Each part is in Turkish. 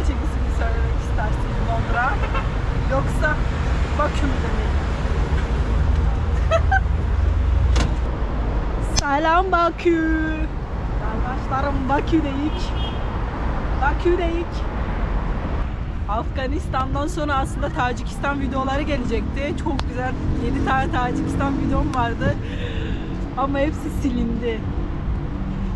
gerçek ismini söylemek istersin Londra? Yoksa Bakü demek? Selam Bakü. Kardeşlerim Bakü'deyik. Bakü'deyik. Afganistan'dan sonra aslında Tacikistan videoları gelecekti. Çok güzel 7 tane Tacikistan videom vardı. Ama hepsi silindi.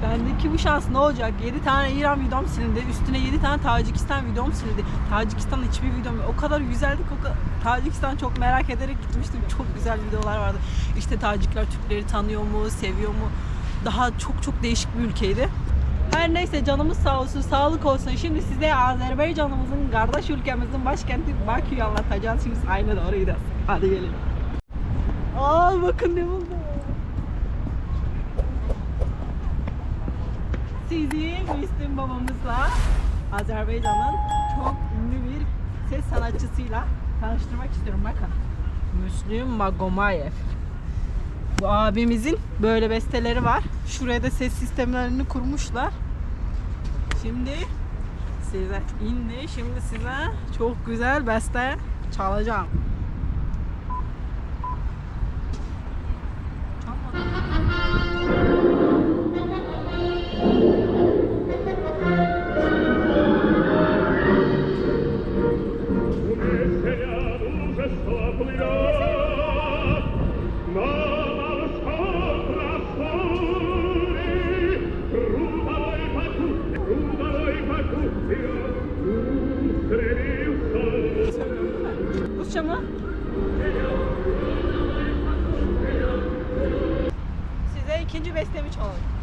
Bendeki bu şans ne olacak? 7 tane İran videom silindi. Üstüne 7 tane Tacikistan videom silindi. Tacikistan hiçbir videom yok. O kadar güzeldi ki o. Tacikistan çok merak ederek gitmiştim. Çok güzel videolar vardı. İşte Tacikler Türkleri tanıyor mu, seviyor mu? Daha çok çok değişik bir ülkeydi. Her neyse canımız sağ olsun, sağlık olsun. Şimdi size Azerbaycan'ımızın, kardeş ülkemizin başkenti Bakü'yü anlatacağız. Şimdi aynı doğru gidiyoruz. Hadi gelin. Aa bakın ne buldum. Sizi Müslüm babamızla Azerbaycan'ın çok ünlü bir ses sanatçısıyla tanıştırmak istiyorum. Bakın. Müslüm Magomayev. Bu abimizin böyle besteleri var. Şuraya da ses sistemlerini kurmuşlar. Şimdi size indi. Şimdi size çok güzel beste çalacağım. Mı? Size ikinci bestemi çalalım.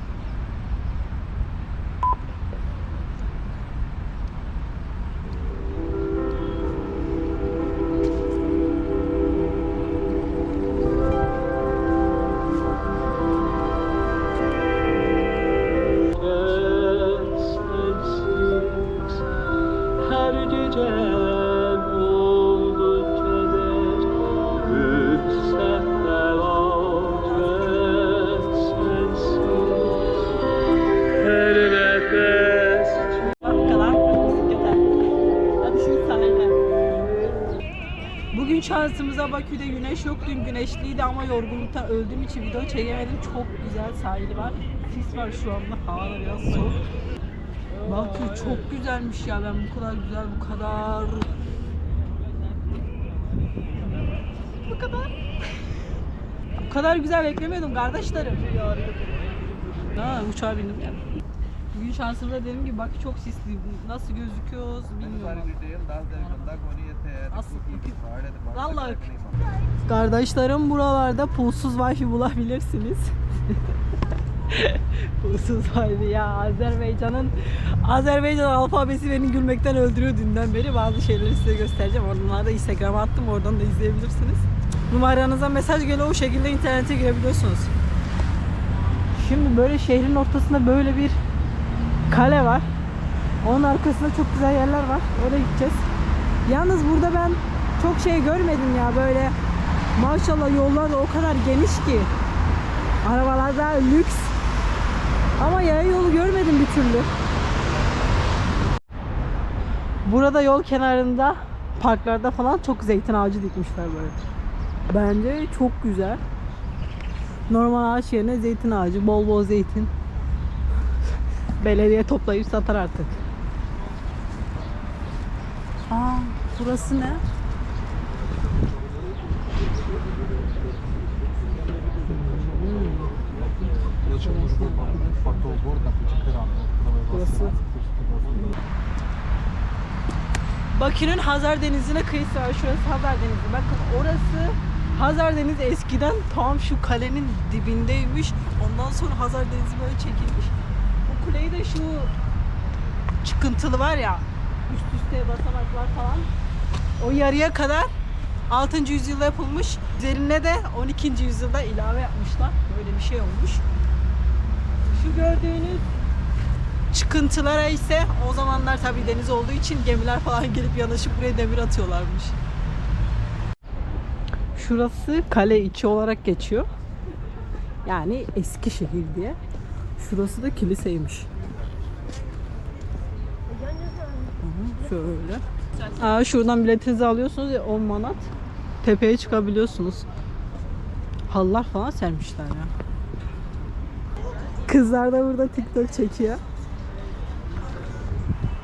Şansımıza Bakü'de güneş yok. Dün güneşliydi ama yorgunluktan öldüğüm için video çekemedim. Çok güzel sahili var. Sis var şu anda. Hava biraz soğuk. Bakü çok güzelmiş ya. Ben bu kadar güzel, bu kadar... Bu kadar. Bu kadar güzel beklemiyordum kardeşlerim. Ha, uçağa bindim yani. Bugün şansımda dediğim gibi Bakü çok sisli. Nasıl gözüküyoruz bilmiyorum. Vallahi Kardeşlerim buralarda pulsuz wifi bulabilirsiniz. pulsuz wifi ya Azerbaycan'ın Azerbaycan alfabesi beni gülmekten öldürüyor dünden beri. Bazı şeyleri size göstereceğim. Onları da Instagram'a attım. Oradan da izleyebilirsiniz. Numaranıza mesaj geliyor. O şekilde internete girebiliyorsunuz. Şimdi böyle şehrin ortasında böyle bir kale var. Onun arkasında çok güzel yerler var. Oraya gideceğiz. Yalnız burada ben çok şey görmedim ya böyle maşallah yollar da o kadar geniş ki arabalar da lüks ama yaya yolu görmedim bir türlü. Burada yol kenarında parklarda falan çok zeytin ağacı dikmişler böyle. Bence çok güzel. Normal ağaç yerine zeytin ağacı, bol bol zeytin. Belediye toplayıp satar artık. Aa, burası ne? Burası. Bakü'nün Hazar Denizi'ne kıyısı var. Şurası Hazar Denizi. Bakın orası Hazar Denizi eskiden tam şu kalenin dibindeymiş. Ondan sonra Hazar Denizi böyle çekilmiş. Bu kuleyi de şu çıkıntılı var ya üst üste basamaklar falan. O yarıya kadar 6. yüzyılda yapılmış. Üzerine de 12. yüzyılda ilave yapmışlar. Böyle bir şey olmuş. Şu gördüğünüz çıkıntılara ise o zamanlar tabii deniz olduğu için gemiler falan gelip yanaşıp buraya demir atıyorlarmış. Şurası kale içi olarak geçiyor. Yani eski şehir diye. Şurası da kiliseymiş. Şöyle. Aa, şuradan biletinizi alıyorsunuz ya 10 manat. Tepeye çıkabiliyorsunuz. Halılar falan sermişler ya. Kızlar da burada TikTok çekiyor.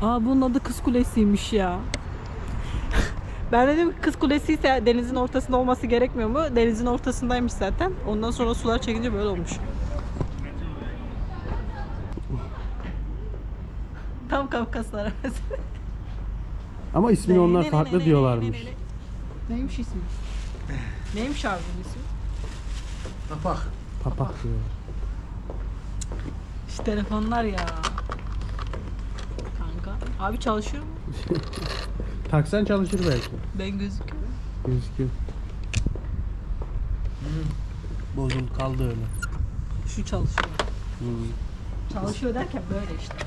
Aa bunun adı Kız Kulesi'ymiş ya. Ben dedim Kız Kulesi ise denizin ortasında olması gerekmiyor mu? Denizin ortasındaymış zaten. Ondan sonra sular çekince böyle olmuş. Tam Kafkaslar arası. Ama ismini onlar farklı diyorlarmış. Neymiş ismi? Neymiş abi bunun ismi? Papak diyorlar. Şu telefonlar ya. Kanka. Abi çalışıyor mu? Taksan çalışır belki. Ben gözüküyorum. Gözüküyor. Bozuldu kaldı öyle. Şu çalışıyor. Hmm. Çalışıyor derken böyle işte.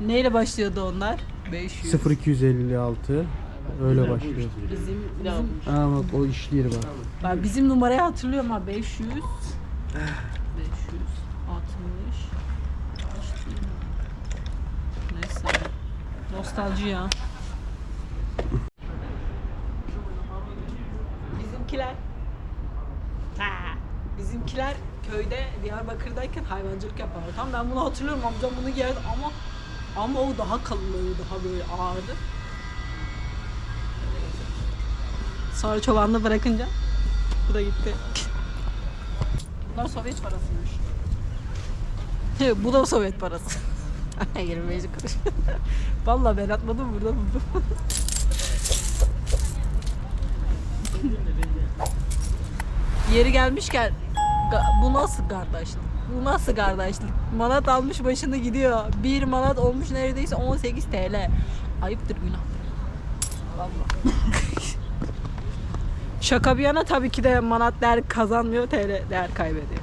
Neyle başlıyordu onlar? 500. 0256 öyle başlıyor. Bizim, bizim, Aa bak o işliyor bak. ben bizim numarayı hatırlıyorum ha 500. 500. 60. Kaçtı? Neyse. Nostalji ya. Bizimkiler Ha, Bizimkiler köyde Diyarbakır'dayken hayvancılık yapardı. Tam ben bunu hatırlıyorum amcam bunu giyerdi ama ama o daha kalınlığıydı, daha böyle ağırdı. Sonra çobanlığı bırakınca bu da gitti. Bunlar Sovyet parasıymış. Bu da Sovyet parası. 25 kuruş. Vallahi ben atmadım burada buldum. Yeri gelmişken bu nasıl kardeşlik? Bu nasıl kardeşlik? Manat almış başını gidiyor. Bir manat olmuş neredeyse 18 TL. Ayıptır günahtır. Vallahi. Şaka bir yana tabii ki de manat değer kazanmıyor, TL değer kaybediyor.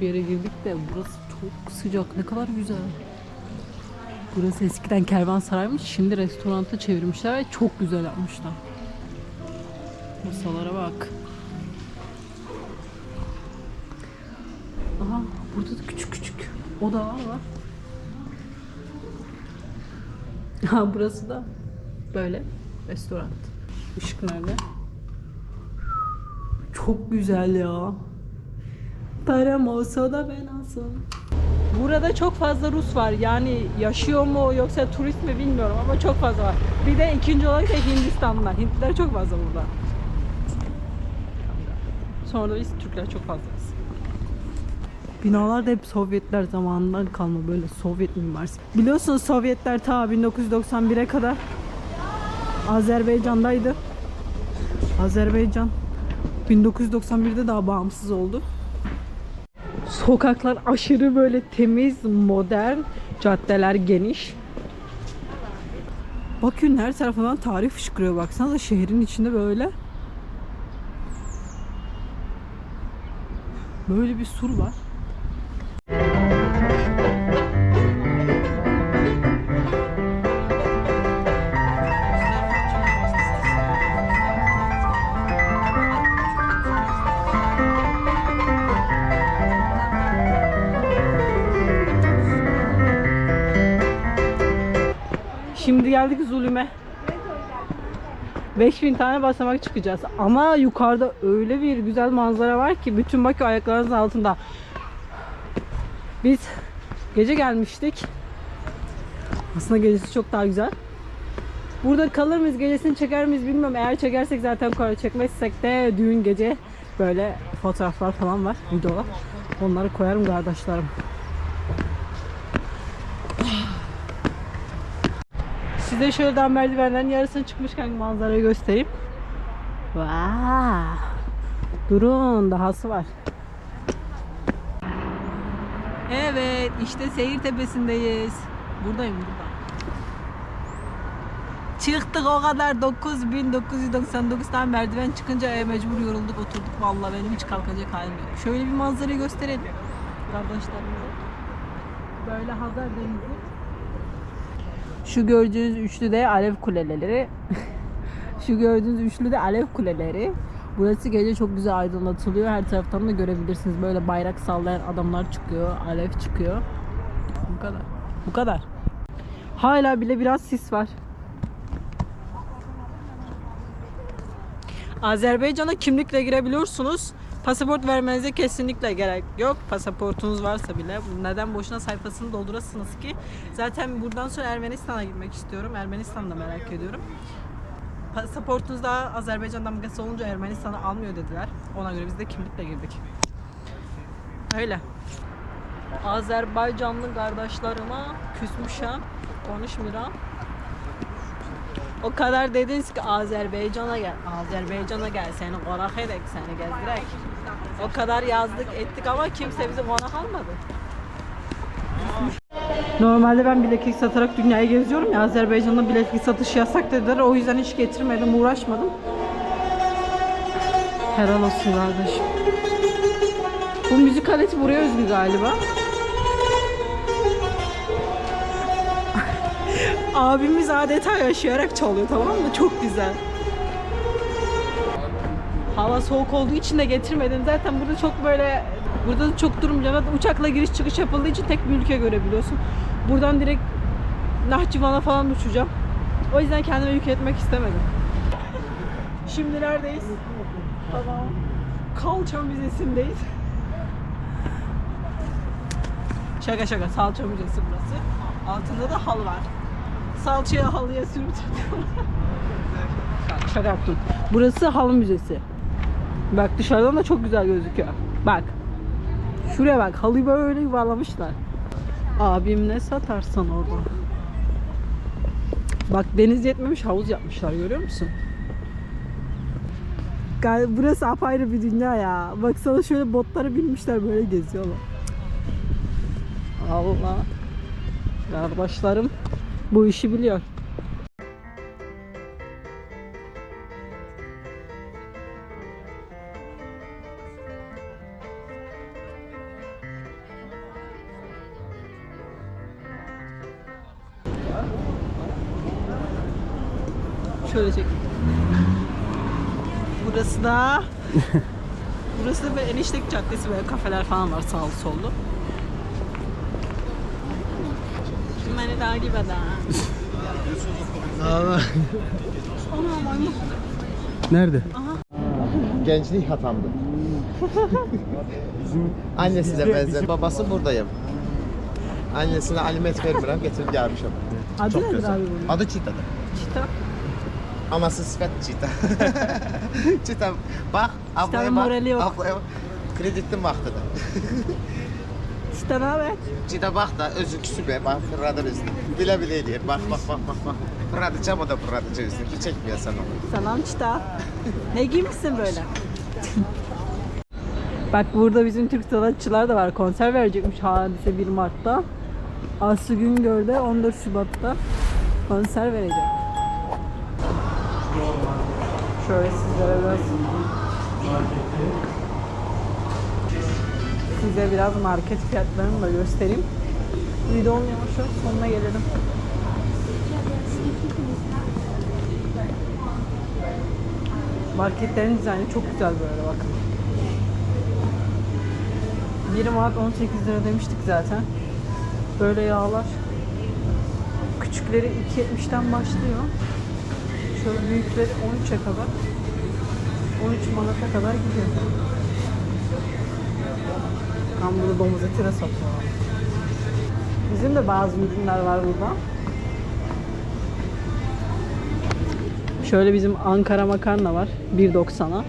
Bir yere girdik de burası çok sıcak. Ne kadar güzel. Burası eskiden kervansaraymış. Şimdi restoranta çevirmişler ve çok güzel yapmışlar. Masalara bak. Aha burada da küçük küçük odalar var. Ha burası da böyle restoran. Işık nerede? Çok güzel ya. Param olsa da ben alsam. Burada çok fazla Rus var. Yani yaşıyor mu yoksa turist mi bilmiyorum ama çok fazla var. Bir de ikinci olarak da Hindistanlılar. Hintliler çok fazla burada. Sonra da biz Türkler çok fazlayız. Binalar da hep Sovyetler zamanından kalma böyle Sovyet mimarisi. Biliyorsunuz Sovyetler ta 1991'e kadar Azerbaycan'daydı. Azerbaycan 1991'de daha bağımsız oldu. Sokaklar aşırı böyle temiz, modern, caddeler geniş. Bakün her tarafından tarih fışkırıyor baksanıza şehrin içinde böyle. Böyle bir sur var. Geldik Zulüm'e. 5000 tane basamak çıkacağız. Ama yukarıda öyle bir güzel manzara var ki bütün Bakü ayaklarınızın altında. Biz gece gelmiştik. Aslında gecesi çok daha güzel. Burada kalır mıyız, gecesini çeker miyiz bilmiyorum. Eğer çekersek zaten koyar. Çekmezsek de düğün gece böyle fotoğraflar falan var, videolar. Onları koyarım kardeşlerim. Size şuradan merdivenlerin yarısını çıkmışken manzarayı göstereyim. Vaa! Durun, dahası var. Evet, işte seyir tepesindeyiz. Buradayım burada. Çıktık o kadar 9999 tane merdiven çıkınca e, mecbur yorulduk oturduk vallahi benim hiç kalkacak halim yok. Şöyle bir manzarayı gösterelim kardeşlerimize. Böyle Hazar Denizi. Şu gördüğünüz üçlü de alev kuleleri. Şu gördüğünüz üçlü de alev kuleleri. Burası gece çok güzel aydınlatılıyor. Her taraftan da görebilirsiniz. Böyle bayrak sallayan adamlar çıkıyor. Alev çıkıyor. Bu kadar. Bu kadar. Hala bile biraz sis var. Azerbaycan'a kimlikle girebiliyorsunuz. Pasaport vermenize kesinlikle gerek yok. Pasaportunuz varsa bile neden boşuna sayfasını doldurasınız ki? Zaten buradan sonra Ermenistan'a gitmek istiyorum. Ermenistan'da merak ediyorum. Pasaportunuzda Azerbaycan damgası olunca Ermenistan'a almıyor dediler. Ona göre biz de kimlikle girdik. Öyle. Azerbaycanlı kardeşlerime küsmüşüm. Konuşmuyorum. O kadar dediniz ki Azerbaycan'a gel. Azerbaycan'a gel seni konak edek seni gezdirek. O kadar yazdık ettik ama kimse bizi konak almadı. Normalde ben bileklik satarak dünyayı geziyorum ya Azerbaycan'da bileklik satışı yasak dediler o yüzden hiç getirmedim uğraşmadım. Helal olsun kardeşim. Bu müzik aleti buraya özgü galiba. Abimiz adeta yaşayarak çalıyor tamam mı? Çok güzel. Hava soğuk olduğu için de getirmedim. Zaten burada çok böyle burada da çok durmayacağım. Uçakla giriş çıkış yapıldığı için tek bir ülke görebiliyorsun. Buradan direkt Nahçıvan'a falan uçacağım. O yüzden kendime yük etmek istemedim. Şimdi neredeyiz? Tamam. Kalça Müzesi'ndeyiz. Şaka şaka salça müzesi burası. Altında da halı var. Salçaya halıya sürüp Şaka yaptım. Burası halı müzesi. Bak dışarıdan da çok güzel gözüküyor. Bak. Şuraya bak halıyı böyle yuvarlamışlar. Abim ne satarsan orada. Bak deniz yetmemiş havuz yapmışlar görüyor musun? Gal- Burası apayrı bir dünya ya. Baksana şöyle botlara binmişler böyle geziyorlar. Allah. Kardeşlerim bu işi biliyor. Şöyle çek. Burası da Burası da böyle eniştek caddesi böyle kafeler falan var sağlı sollu. Beni takip eden. Ana maymun. Nerede? Gençlik hatamdı. Annesi de benzer. Babası buradayım. Annesine alimet vermirəm, getirib gəlmişəm. Adı Çox nedir abi bunun? Adı Çitadır. Çita. Anası sifət Çita. Çita, bax, ablaya bax. morali yox. Ablaya. Kreditin vaxtıdır. Ne haber? Çita bax da özü küsüb, bax fırladır özünü. Bilə-bilə eləyir. Bax, bax, bax, bax, bax. Fırladacağım o da fırladacaq özünü. Ki çəkməyəsən onu. Selam Çita. Ne giymişsin böyle? Bak burada bizim Türk sanatçılar da var. Konser verecekmiş Hadise 1 Mart'ta. Aslı Güngör'de 14 Şubat'ta konser verecek. Şöyle sizlere biraz size biraz market fiyatlarını da göstereyim. Videonun yavaş yavaş sonuna gelelim. Marketlerin dizaynı çok güzel böyle bakın. 1 Mart 18 lira demiştik zaten. Böyle yağlar. Küçükleri 2.70'ten başlıyor. Şöyle büyükleri 13'e kadar. 13 manata kadar gidiyor. Tam burada domuz eti de satıyorlar. Bizim de bazı ürünler var burada. Şöyle bizim Ankara makarna var 1.90'a. var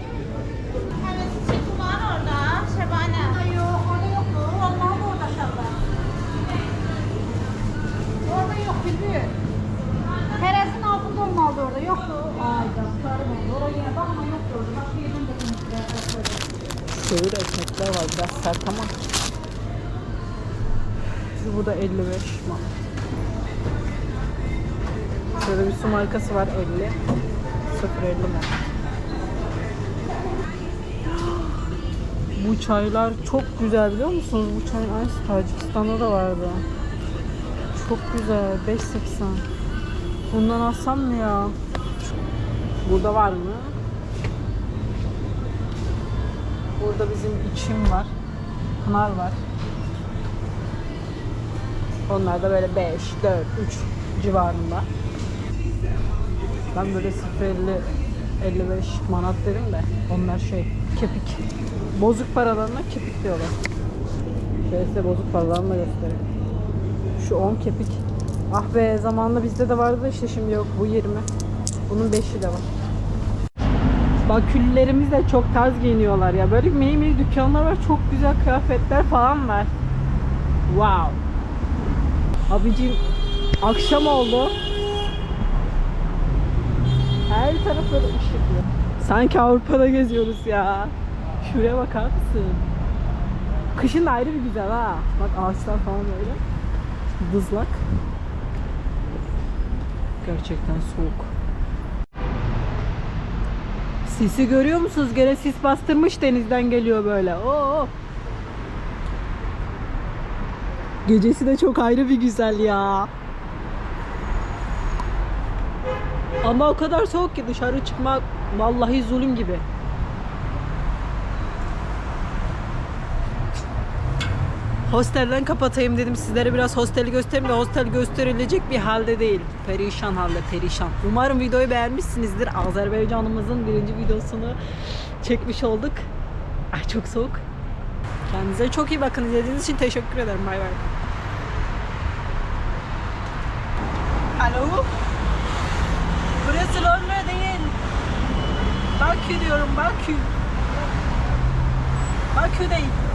orada Şebane. Yok orada yok mu? Vallahi orada şallah. Orada yok gibi. Terasın altında olmalı orada. Yoktu. Ayda sarı oldu. Oraya yine bak ama yoktu orada. Başka yerden de bulmuşlar. Ekmekler var biraz sert ama. Şu burada 55 manat. Şöyle bir su markası var 50. 0.50 mi? Bu çaylar çok güzel biliyor musunuz? Bu çayın aynısı Tacikistan'da da vardı. Çok güzel. 5.80. Bundan alsam mı ya? Burada var mı? Burada bizim içim var. Pınar var. Onlar da böyle 5, 4, 3 civarında. Ben böyle 0.50 55 manat dedim de onlar şey kepik. Bozuk paralarına kepik diyorlar. Şöyle size bozuk paralarını da göstereyim. Şu 10 kepik. Ah be zamanında bizde de vardı da işte şimdi yok. Bu 20. Bunun 5'i de var. Baküllerimiz de çok tarz giyiniyorlar ya. Böyle mini mini dükkanlar var. Çok güzel kıyafetler falan var. Wow. Abicim akşam oldu. Her taraf böyle ışıklı. Sanki Avrupa'da geziyoruz ya. Şuraya bakar mısın? Kışın da ayrı bir güzel ha. Bak ağaçlar falan böyle. Dızlak. Gerçekten soğuk. Sisi görüyor musunuz? Gene sis bastırmış denizden geliyor böyle. Oo. Gecesi de çok ayrı bir güzel ya. Ama o kadar soğuk ki dışarı çıkmak vallahi zulüm gibi. Hostelden kapatayım dedim sizlere biraz hosteli göstereyim de hostel gösterilecek bir halde değil. Perişan halde perişan. Umarım videoyu beğenmişsinizdir. Azerbaycan'ımızın birinci videosunu çekmiş olduk. Ay çok soğuk. Kendinize çok iyi bakın. İzlediğiniz için teşekkür ederim. Bay bay. Alo. Burası Londra değil. Bakü diyorum Bakü. Bakü değil.